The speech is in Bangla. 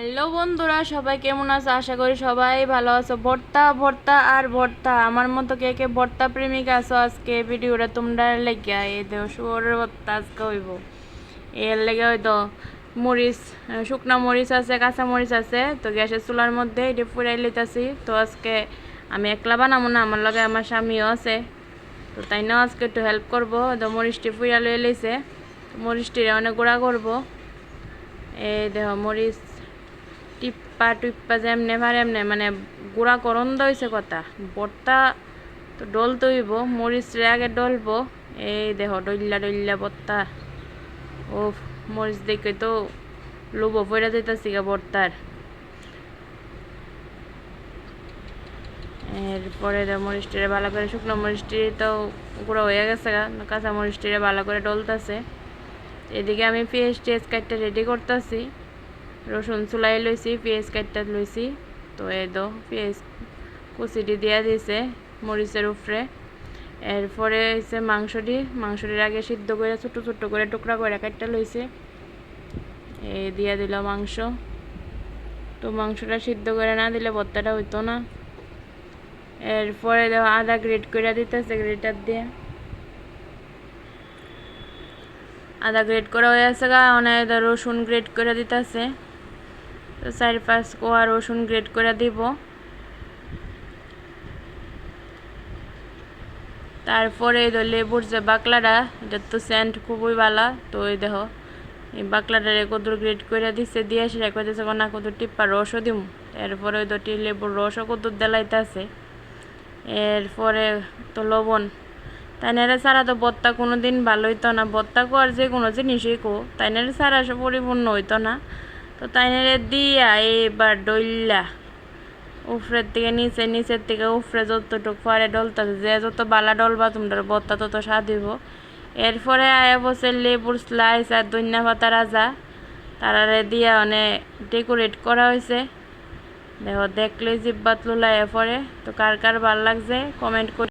হ্যালো বন্ধুরা, সবাই কেমন আছো? আশা করি সবাই ভালো আছো। ভর্তা ভর্তা আর ভর্তা। আমার মতো কে কে ভর্তা প্রেমিক আছো আজকে ভিডিওটা তোমরা লেগে এই দেও শুয়োরের ভর্তা আজকে হইব। এর লেগে হয়তো মরিচ শুকনা মরিচ আছে, কাঁচা মরিচ আছে। তো গ্যাসের চুলার মধ্যে এটি ফুরাই লইতাছি। তো আজকে আমি একলা বানাবো না, আমার লগে আমার স্বামীও আছে। তো তাই না, আজকে একটু হেল্প করব। তো মরিচটি ফুইয়া লয়ে লইছে। মরিচটি অনেক গুঁড়া করব। এই দেহ মরিচ টিপ্পা টিপ্পা যেমনে পারে এমনে মানে গুঁড়া করন দইছে কথা। বর্তা তো ডল তৈব, মরিচরে আগে ডলবো, এই দেহ ডইল্লা ডইল্লা বর্তা। ও মরিচ দেখে তো লোভ পড়ে যেতেছি গা বর্তার। এরপরে মরিচটিরে ভালো করে, শুকনো মরিচটি তো গুঁড়ো হয়ে গেছে গা, কাঁচা মরিচটিরে ভালো করে ডলতেছে। এদিকে আমি পেঁয়াজ টেস্ট কাটটা রেডি করতেছি। রসুন চুলাই লইছি পেঁয়াজ কাটটা লইছি তো এই দো, পেঁয়াজ কুচিটি দিয়া দিছে মরিচের উপরে এরপরে হচ্ছে মাংসটি মাংসটির আগে সিদ্ধ করে ছোট ছোট করে টুকরা করে কাটটা লইছে এই দিয়া দিল মাংস। তো মাংসটা সিদ্ধ করে না দিলে ভর্তাটা হইতো না। এরপরে দেখো আদা গ্রেট করে দিতেছে, গ্রেটার দিয়ে। আদা গ্রেট করা হয়ে আছে গা অনেক রসুন গ্রেট করে দিতেছে। চার পাঁচ রসুন গ্রেট করে দিব। তারপরে এই লেবুর যে বাকলাটা এটা তো সেন্ট খুবই ভালো তো এই দেখো, এই বাকলাটারে কদুর গ্রেট করে দিচ্ছে দিয়ে সে কইতেছে না কদুর টিপ্পা রসও দিম। এরপরে ওই দুটি লেবুর রসও কদুর দেলাইতেছে এরপরে তো লবণ। তাই না ছাড়া তো বত্তা কোনো দিন ভালো হইতো না। বত্তা কো আর যে কোনো জিনিসই কো তাই পরিপূর্ণ হইতো না। তো তাই না দিয়া এবার ডইল্লা। উফরের থেকে নিচে, নিচের থেকে উফরে যতটুক পরে ডলতাছে, যে যত বালা ডলবা তোমরা বত্তা তত হইব। এরপরে আয়া বসে লেবুর স্লাইস আর ধনিয়া পাতা রাজা, তারারে দিয়া অনেক ডেকোরেট করা হয়েছে দেখো, দেখলেই জিব্বাত লুলাইয়া পরে তো কার কার ভালো লাগছে কমেন্ট করে